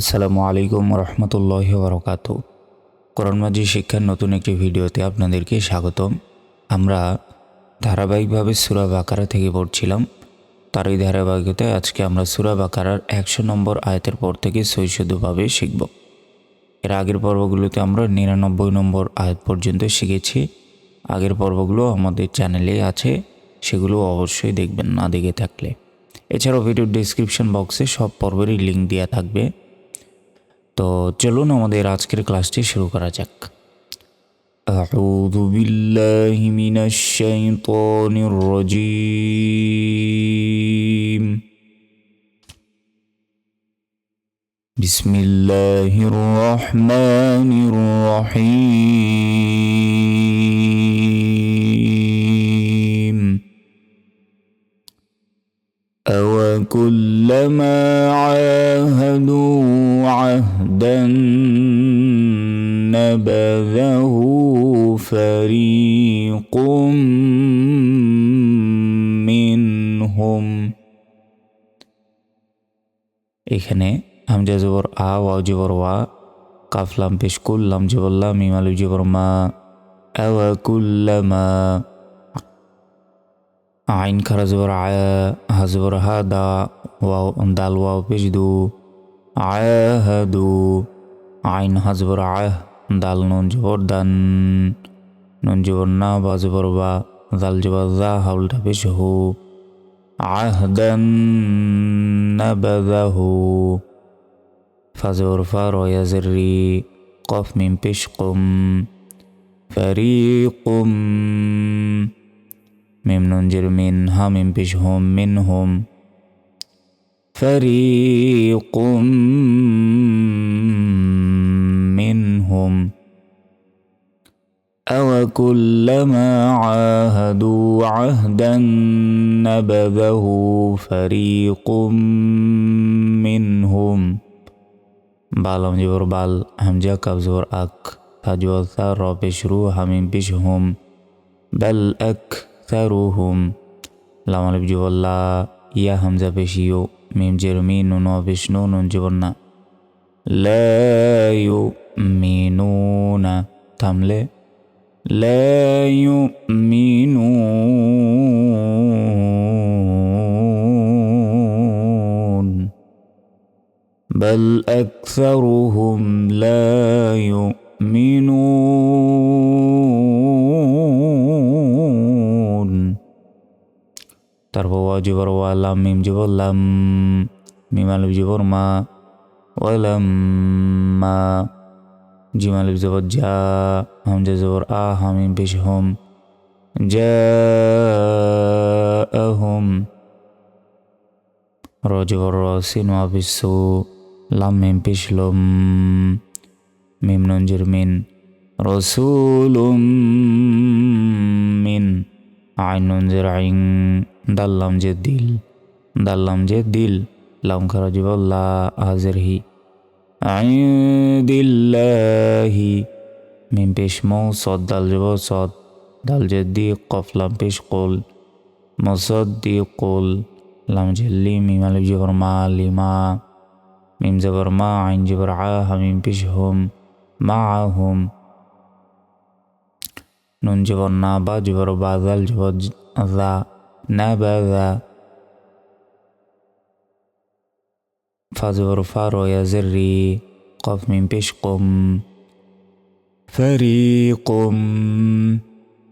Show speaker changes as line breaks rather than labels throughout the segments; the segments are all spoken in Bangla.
আসসালামু আলাইকুম রহমতুল্লাহ বরকাত কোরআন মাজি শিক্ষার নতুন একটি ভিডিওতে আপনাদেরকে স্বাগতম। আমরা ধারাবাহিকভাবে সুরা বাকারা থেকে পড়ছিলাম। তার এই ধারাবাহিকতায় আজকে আমরা সুরা বাকারার একশো নম্বর আয়তের পর থেকে সৈশুদ্ধভাবে শিখব। এর আগের পর্বগুলোতে আমরা নিরানব্বই নম্বর আয়াত পর্যন্ত শিখেছি। আগের পর্বগুলো আমাদের চ্যানেলে আছে, সেগুলো অবশ্যই দেখবেন না দেখে থাকলে। এছাড়াও ভিডিওর ডিসক্রিপশন বক্সে সব পর্বেরই লিঙ্ক দেওয়া থাকবে। তো চলুন আমাদের আজকের ক্লাসটি শুরু করা যাক أعوذ بالله من الشيطان الرجيم بسم الله الرحمن الرحيم أوكلما عاهدوا عهدا نبذه فريق منهم এখানে হামজা জবর আ ওয়াও জবর ওয়া কাফলাম পেশ কুল্লাম জবল্লাম মিমালু জবর মা আওয়া কুল্লামা আইন খারা জবর আয়া হা জবর হা দা ওয়াও দাল ওয়াও পেশ দু আয়া হা দু আইন হা জবর আহ দাল নুন জবর দান নুন জবর না বা জবর বা দাল জবর দা হাউলটা পেশ হু আহদান نبذه فزور فار يزري قف من بشقم فريق ميم ننجر منها من بشهم منهم فريق منهم أو كلما عاهدوا عهدا نبذه فريق منهم بالهم جبر بال هم جاكب زور أك تجوثر روح من بشهم بل أك أكثرهم لام الف جبر لا يا همزة بشيو ميم جرمين نونو بشنو نون جبرنا لا يؤمنون تملي لا يؤمنون بل أكثرهم لا يؤمنون তারপর ওয়া জবর ওয়া লাম মিম জবর লাম মিম আলিফ জবর মা ওয়ালাম মা জিম আলিফ জবর জা হামজা জবর আ হামিম পেশ হোম জাআহুম র জবর র সিন ওয়া বিসু লাম মিম পেশ লম মিম নুন জির মিন রসুলুম মিন আইন নুন জির আইন দাল্লাম যে দিল, দাল্লাম যে দিল, লাম খারা জবর লা হাজির হি আইদিল্লাহি মিম পেশ মৌ সদ, দাল জব সদ, দাল জেদি কফ, লাম পেশ কোল মসদ দি কোল, লাম জেল্লি মিম আলিফ জবর মা লিমা মিম জবর মা, আইন জবর আ হামিম পেশ হোম, মা আ হোম। নুন জবর না, বা জবর বা দাল জবর দা نبذ فزرفار يا زري قف من بشقم. فريقم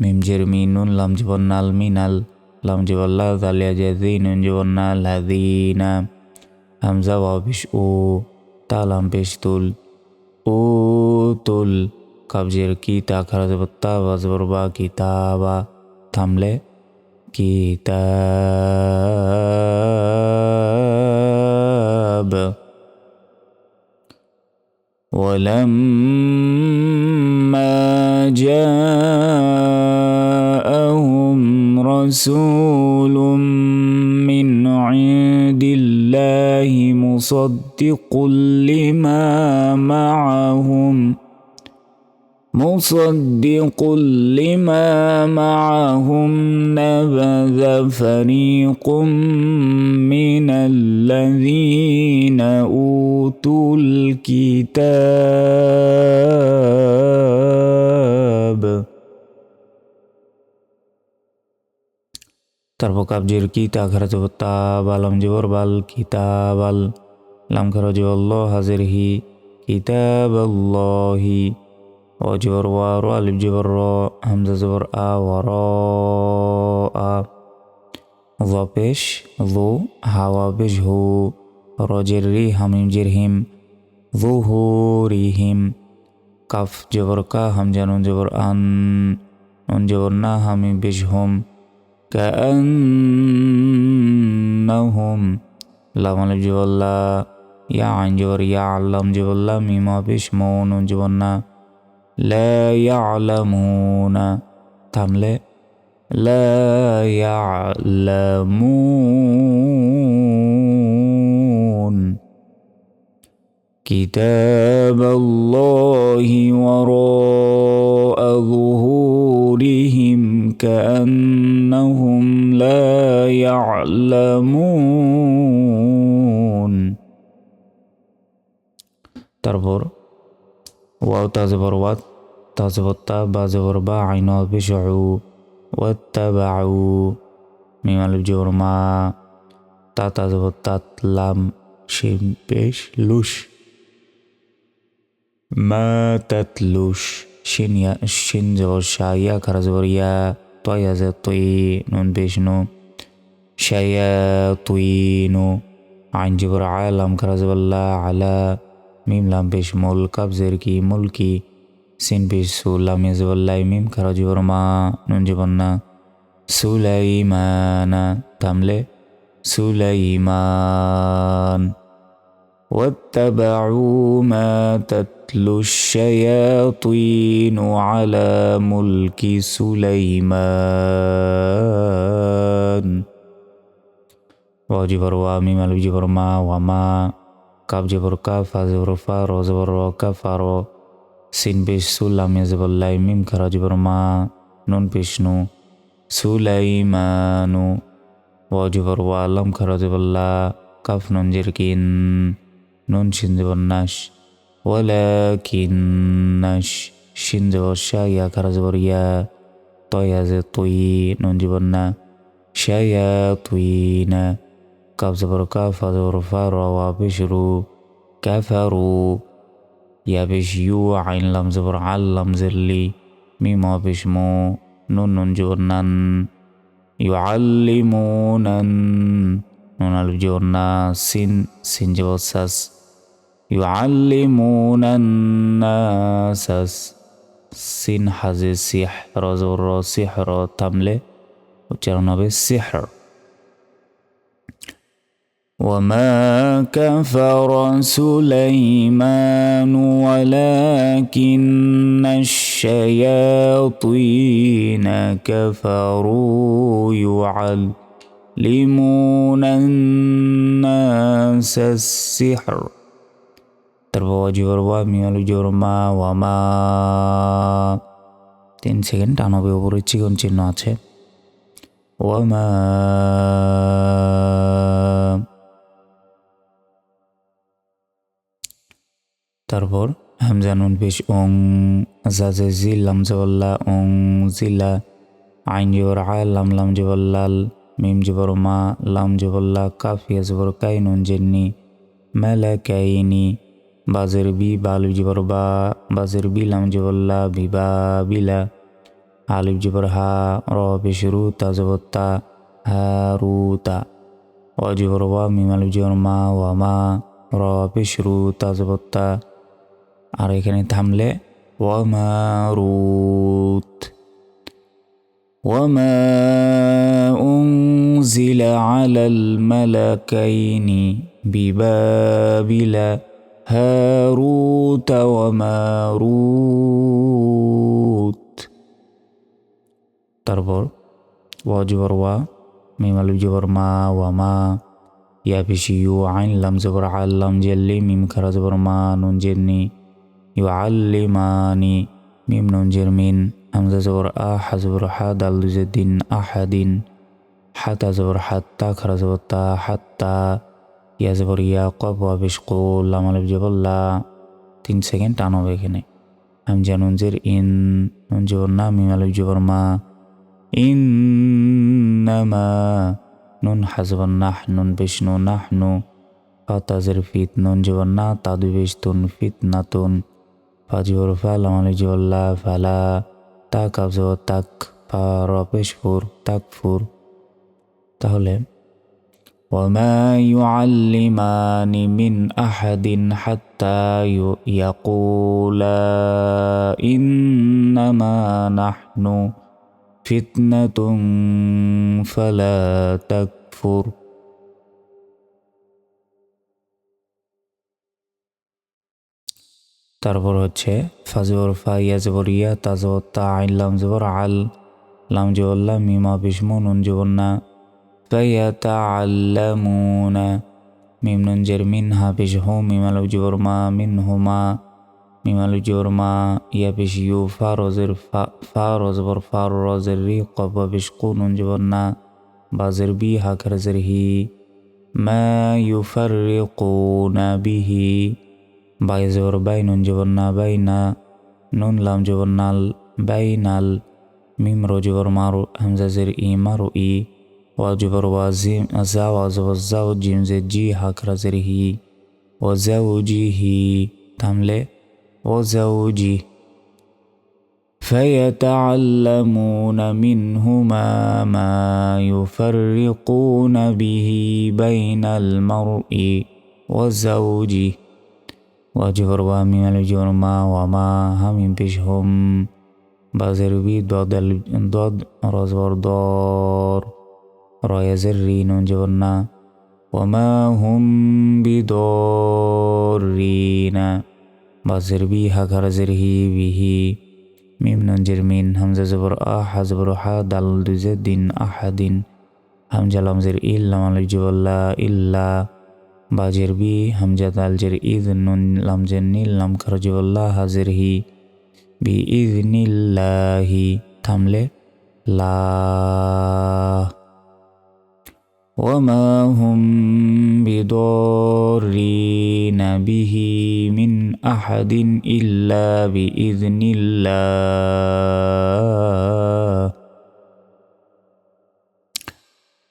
ميم جرمين لم جبنا المنال لم جبلا الله يا جذين جبنا الهذين همزة وابش أو تالم بشتول اوتل قبجر كي تاخرز بطا وزبربا كتابا تملي كتاب ولما جاءهم رسول من عند الله مصدق لما معهم مصدق لما معهم نبذ فريق من الذين أوتوا الكتاب তারপর কাবজের কি তা খারা যাব তা বালাম জবর বাল কিতাব আল লাম খারা যাব আল্লাহ হাজির হি কিতাব আল্লাহি ও জবর ওয়া রো আলিফ জবর র হামজা জবর আ ওয়া আ ظ পেশ ظو হাওয়া পেশ হু রজের রি হামিম জের হিম ظهورهم কাফ জবর কা হামজা নুন জবর আন নুন জবর না হামিম পেশ হুম كأنهم لام الف جبلا يا عين جبر يعلم جبلا ميم بش مون جبنا لا يعلمون تملي لا يعلمون كتاب الله وراء ظهورهم كأنهم لا يعلمون তারপর ওয়াও তাজবর ওয়াত তাজবর তা বা জবর বা আইন বিশউ ওয়াত্তাবাউ মিম আলিফ জবর মা তা তাজবর তাত লাম শিম পেশ লুশ মা তাতলুশ শিন ইয়া শিন জবর শা ইয়া খারা জবর ইয়া তয়া যে তৈ নুন পেশ নু শায়া তুই নু আইন জবর আলাম খারা জবর লা আলা মিম লাম পেশ মুল কাবজের কি মুলকি সিন পেশ সু লাম ইয়া জবর লাই মিম খারা জবর মা নুন জবর না সুলাইমানা থামলে সুলাইমান واتبعوا ما تتلو الشياطين على ملك سليمان واجبر وامي مالو جبر ما وما কাপ জবর কাফ ফা জবর ফা, র জবর র কাফ আর সিন পেশ সুলাম জবর, লাই, মিম খারা জবর, মা, নুন পেশ, নু। সুলাইমানু ওয়াজিবর ওয়ালাম খারাজবল্লা কাফ, নুন জিরকিন নুন, শিন, জবর, নাশ। ওয়ালাকিন্নাশ শিন, জবর শাহ ইয়া খারাজবর ইয়া। তয়া যে তুই নুন জীবন না। শায়া তুই না। কাফ জবর কাফ ফা জবর ফা র ওয়া পেশরু কাফারু ইয়া পেশ ইউ আইন লাম জবর আল্লাম জেরলি মিম পেশ মো nun nun jornan yuallimunan nun alif jorna sin sin jawasas yuallimunan nasas sin haze sih rozor sihr tamle উচ্চারণ হবে সিহর وما كفر سليمان ولكن الشياطين كفروا يعلمون الناس السحر terbawa jorwa mialu jorma wama তিন সেকেন্ড টানবে উপরে চিকন চিহ্ন আছে ওয়ামা তারপর হামজানুন পেশ ওং জাজে জিল লাম জবল্লা ওং জিলা আইন জবর আয়, লাম লাম জবল্লাল মিম জবর মা, লাম জবল্লা কাফিয়া জবর কাইনুন জেন্নি মেলা কাইনি বাজের বি বালু জবর বা বাজের বি লাম জবল্লা বিবা বিলা আলিফ জবর হা, র পেশ রুতা জবর তা হা রুতা ও জবর ওয়া, মিম আলিফ জবর মা, ওয়া মা, র পেশ রুতা জবর তা আর এখানে থামলে ওয়ামারুত وما أنزل على الملكين ببابل هاروت وماروت তারপর ওয়া জবর ওয়া মিম আলিফ জবর মা ওয়া মা ইয়া পেশি ইউ আইন লাম জবর আল্লাম জেল্লি মিম খারা জবর মা নুন জেন্নি ইউআল্লিমানি মিম নুন জের মিন হামজা জবর আ হাজবর হা দাল দুজের দিন আহাদিন হাতা জবর হাত্তা খারা জবর তা হাত্তা ইয়া জবর ইয়া কব আবিস কুল লামালিব জবল্লা তিন সেকেন্ড টান হবে এখানে হামজা নুন ইন নুন জবর না মিম আলিব জবর মা ইন্নামা নুন হাজবর নাহ নুন বিষ্ণু নাহনু ফাতাজের ফিত নুন জবর না তাদু বিস্তুন ফিত নাতুন ফাজবর ফাল আমালি জবল্লা ফালা তাক আবজবর তাক ফা রপেশপুর তাকফুর তাহলে وما يعلمان من أحد حتى يقولا إنما نحن فتنة فلا تكفر তারপর হচ্ছে ফাজবর ফা ইয়াজবর ইয়া, তাজবর তা আইন লামজবর আল লামজবল্লা মিমা বিষ্মু নুন জবন্না ফাইয়া তা আল্লা মুনা মিম, নুন জের, মিন হাফিস হো মিমাল জবর মিন হোমা মিমাল জবর ইয়া পিস ইউ, ফা রজের ফা রজবর ফা রজের রি কবা বিশ, কু, নুন জবন্না বাজের বি হাকের জের, হি। মা ইউফার রে বিহি। باي زبر باينون جبرنا باينا نون لام جورنال باينال ميم رو جبر مارو همزة زر اي مارو اي و جور وازيم ازاو ازو الزاو جيم زي جي هاكرا زر هي وزوجه تملي وزوجي فيتعلمون منهما ما يفرقون به بين المرء وزوجه واجبر وهمي من الجرم وما همي بشهم بازر بي ضد ضد رزور دار رايا زرين جبرنا وما هم بدارين بازر بي هكر زره به ميم ننجر من همزة زبر آ حزبر حا دال دزدين أحدين همزة لمزر إلا مالجبلا إلا, إلا বাজের বি হামজা দালজের ইদ নুন লামজের নীল লাম খারজবল্লা হাজের হি বি ইদ নিল্লাহি থামলে লা وما هم بضارين به من أحد إلا بإذن الله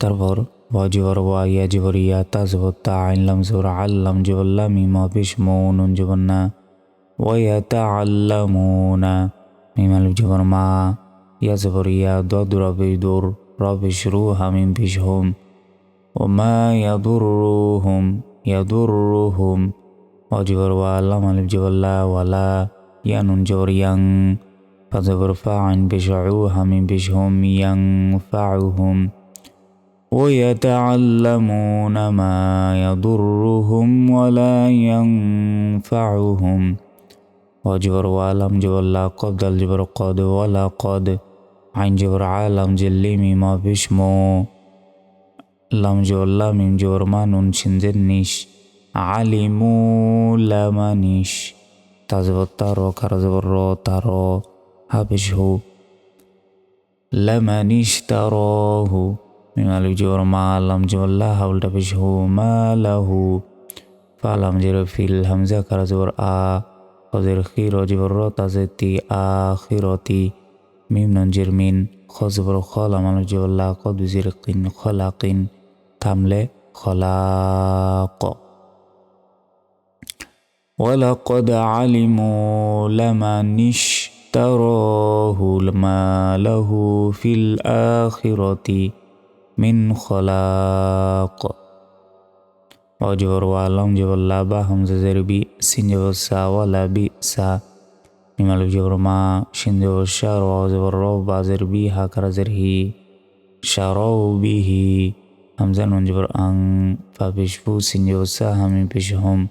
তারপর وجبر ويا جبريا تزب تعلم زر علم جبلم ما بشمون جبنا ويتعلمون مما الجبر ما يزبريا ضد ربي دور ربي شروها من بشهم وما يضرهم يضرهم وجبر وعلم الجبلا ولا ينون جبريا فزبر فاعن بشعوها من بشهم ينفعهم ويتعلمون ما يضرهم ولا ينفعهم وجبر والم جبر لا قد الجبر قد ولا قد عين جبر عالم جليمي ما بشمو لم جبر لا من جبر ما نون شنزنيش علمو لمانيش تزبر تارو كرزبر رو تارو هبشه لمن اشتراه তার হু মিম আলু জোর মা লাম জোল্লা হাউলটা পিস হু মা লাহু ফালাম জের ফিল হামজা খারা জবর আ হজের খির জবর র তাজে তি আ খিরতি মিম নঞ্জির মিন খজবর খল আমাল জোল্লা কদ জির কিন খলাকিন থামলে খলাক ولقد علموا لمن اشتراه ما له في الآخرة من خلاق وجبر وعلم جبر لابا همزة زربي سين جبر سا ولا بي سا ممال جبر ما شين جبر شار وجبر روب بازر بي هاكرا زرهي شارو به همزة نون جبر أن فبشبو سين جبر سا همي بشهم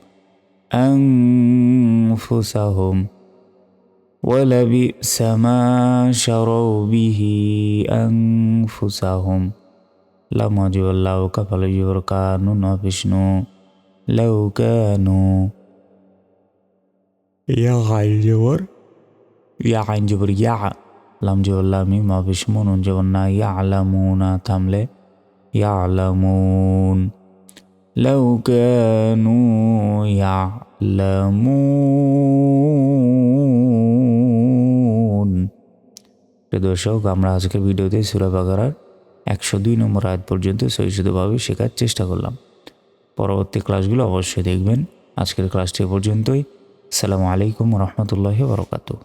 أنفسهم ولبئس ما شروا به أنفسهم لما جو الله كفل جبر كانوا نبشنو لو كانوا يا غير ইয়া আইন জবর ইয়া লাম জবর লামি মা বিস্ম নুন জবর না ইয়া আলামুনা থামলে ইয়া আলামুন لو كانوا يعلمون প্রিয় দর্শক আমরা আজকের ভিডিওতে সুরা বাগারার একশো দুই নম্বর আয়াত পর্যন্ত সহিষ্ণুভাবে শেখার চেষ্টা করলাম। পরবর্তী ক্লাসগুলো অবশ্যই দেখবেন। আজকের ক্লাসটি পর্যন্তই। সালামু আলাইকুম রহমতুল্লাহ বরকাতু